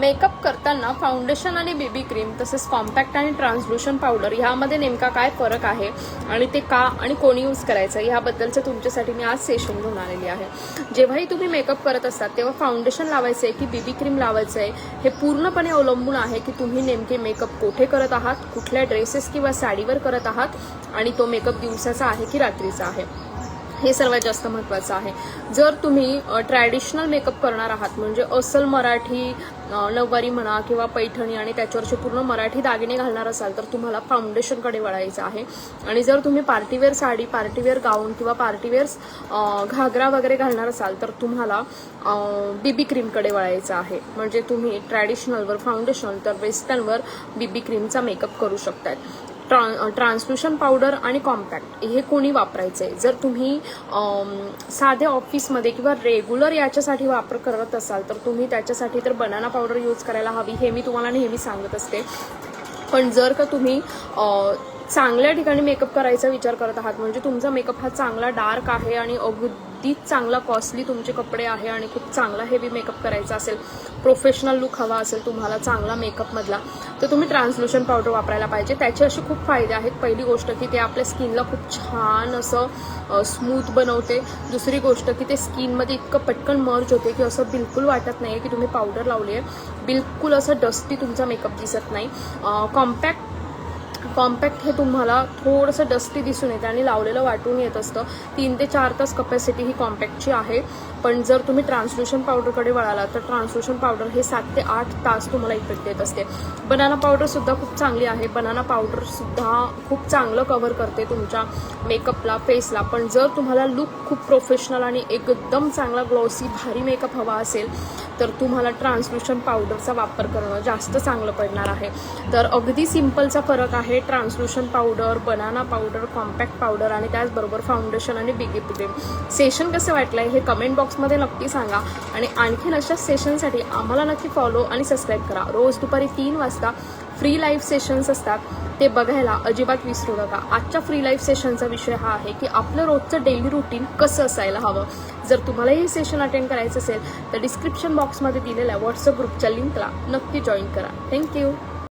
Makeup करताना foundation आणि baby cream तसेच कॉम्पॅक्ट आणि ट्रान्सल्युशन पावडर ह्यामध्ये नेमका काय फरक आहे आणि ते का आणि कोणी यूज करायचं ह्याबद्दलचं तुमच्यासाठी मी आज सेशन घेऊन आलेली आहे. जेव्हाही तुम्ही मेकअप करत असतात तेव्हा फाउंडेशन लावायचं आहे की बेबी क्रीम लावायचं आहे हे पूर्णपणे अवलंबून आहे की तुम्ही नेमके मेकअप कोठे करत आहात कुठल्या ड्रेसेस किंवा साडीवर करत आहात आणि तो मेकअप दिवसाचा आहे की रात्रीचा आहे. हे सर्वात जास्त महत्त्वाचं आहे. जर तुम्ही ट्रॅडिशनल मेकअप करणार आहात म्हणजे अस्सल मराठी नववारी म्हणा किंवा पैठणी आणि त्याच्यावरचे पूर्ण मराठी दागिने घालणार असाल तर तुम्हाला फाउंडेशनकडे वळायचं आहे. आणि जर तुम्ही पार्टीवेअर साडी पार्टीवेअर गाऊन किंवा पार्टीवेअर घागरा वगैरे घालणार असाल तर तुम्हाला बीबी क्रीमकडे वळायचं आहे. म्हणजे तुम्ही ट्रॅडिशनलवर फाउंडेशन तर वेस्टर्नवर बीबी क्रीमचा मेकअप करू शकतात ट्रां ट्रान्सल्युशन पावडर आणि कॉम्पॅक्ट हे कोणी वापरायचं आहे जर तुम्ही साधे ऑफिसमध्ये किंवा रेग्युलर याच्यासाठी वापर करत असाल तर तुम्ही त्याच्यासाठी तर बनाना पावडर यूज करायला हवी हे मी तुम्हाला नेहमी सांगत असते. पण जर का तुम्ही चांगल्या ठिकाणी मेकअप करायचा विचार करत आहात? म्हणजे तुमचा मेकअप हा चांगला डार्क आहे आणि अगदीच चांगला कॉस्टली तुमचे कपडे आहे आणि खूप चांगला हेवी मेकअप करायचा असेल प्रोफेशनल लुक हवा असेल तुम्हाला चांगला मेकअपमधला तर तुम्ही ट्रान्सल्युशन पावडर वापरायला पाहिजे. त्याचे असे खूप फायदे आहेत. पहिली गोष्ट की ते आपल्या स्किनला खूप छान असं स्मूथ बनवते. दुसरी गोष्ट की ते स्किनमध्ये इतकं पटकन मर्ज होते की असं बिलकुल वाटत नाही आहे की तुम्ही पावडर लावली आहे बिलकुल असं डस्टी तुमचा मेकअप दिसत नाही. कॉम्पॅक्ट कॉम्पॅक्ट हे तुम्हाला थोडंसं डस्टी दिसून येते आणि लावलेलं वाटून येत असतं. तीन ते चार तास कपॅसिटी ही कॉम्पॅक्टची आहे. पण जर तुम्ही ट्रान्सल्युशन पावडरकडे वळाला तर ट्रान्सल्युशन पावडर हे सात ते आठ तास तुम्हाला इफेक्ट देत असते. बनाना पावडरसुद्धा खूप चांगली आहे. बनाना पावडरसुद्धा खूप चांगलं कव्हर करते तुमच्या मेकअपला फेसला पण जर तुम्हाला लुक खूप प्रोफेशनल आणि एकदम चांगला ग्लॉसी भारी मेकअप हवा असेल तर तुम्हाला ट्रान्सल्युशन पावडरचा वापर करणं जास्त चांगलं पडणार आहे. तर अगदी सिम्पलचा फरक आहे translucent powder banana powder compact powder आणि त्याचबरोबर फाउंडेशन आणि बिगी क्रीम सेशन कसं वाटलंय हे कमेंट बॉक्समध्ये नक्की सांगा आणि आणखीन अशा सेशनसाठी आम्हाला नक्की फॉलो आणि सबस्क्राईब करा. रोज दुपारी तीन वाजता फ्री लाईव्ह सेशन्स असतात. ते बघायला अजिबात विसरू नका. आजच्या फ्री लाईफ सेशनचा विषय हा आहे की आपलं रोजचं डेली रुटीन कसं असायला हवं. जर तुम्हाला हे सेशन अटेंड करायचं असेल तर डिस्क्रिप्शन बॉक्समध्ये दिलेल्या व्हॉट्सअप ग्रुपच्या लिंकला नक्की जॉईन करा. थँक्यू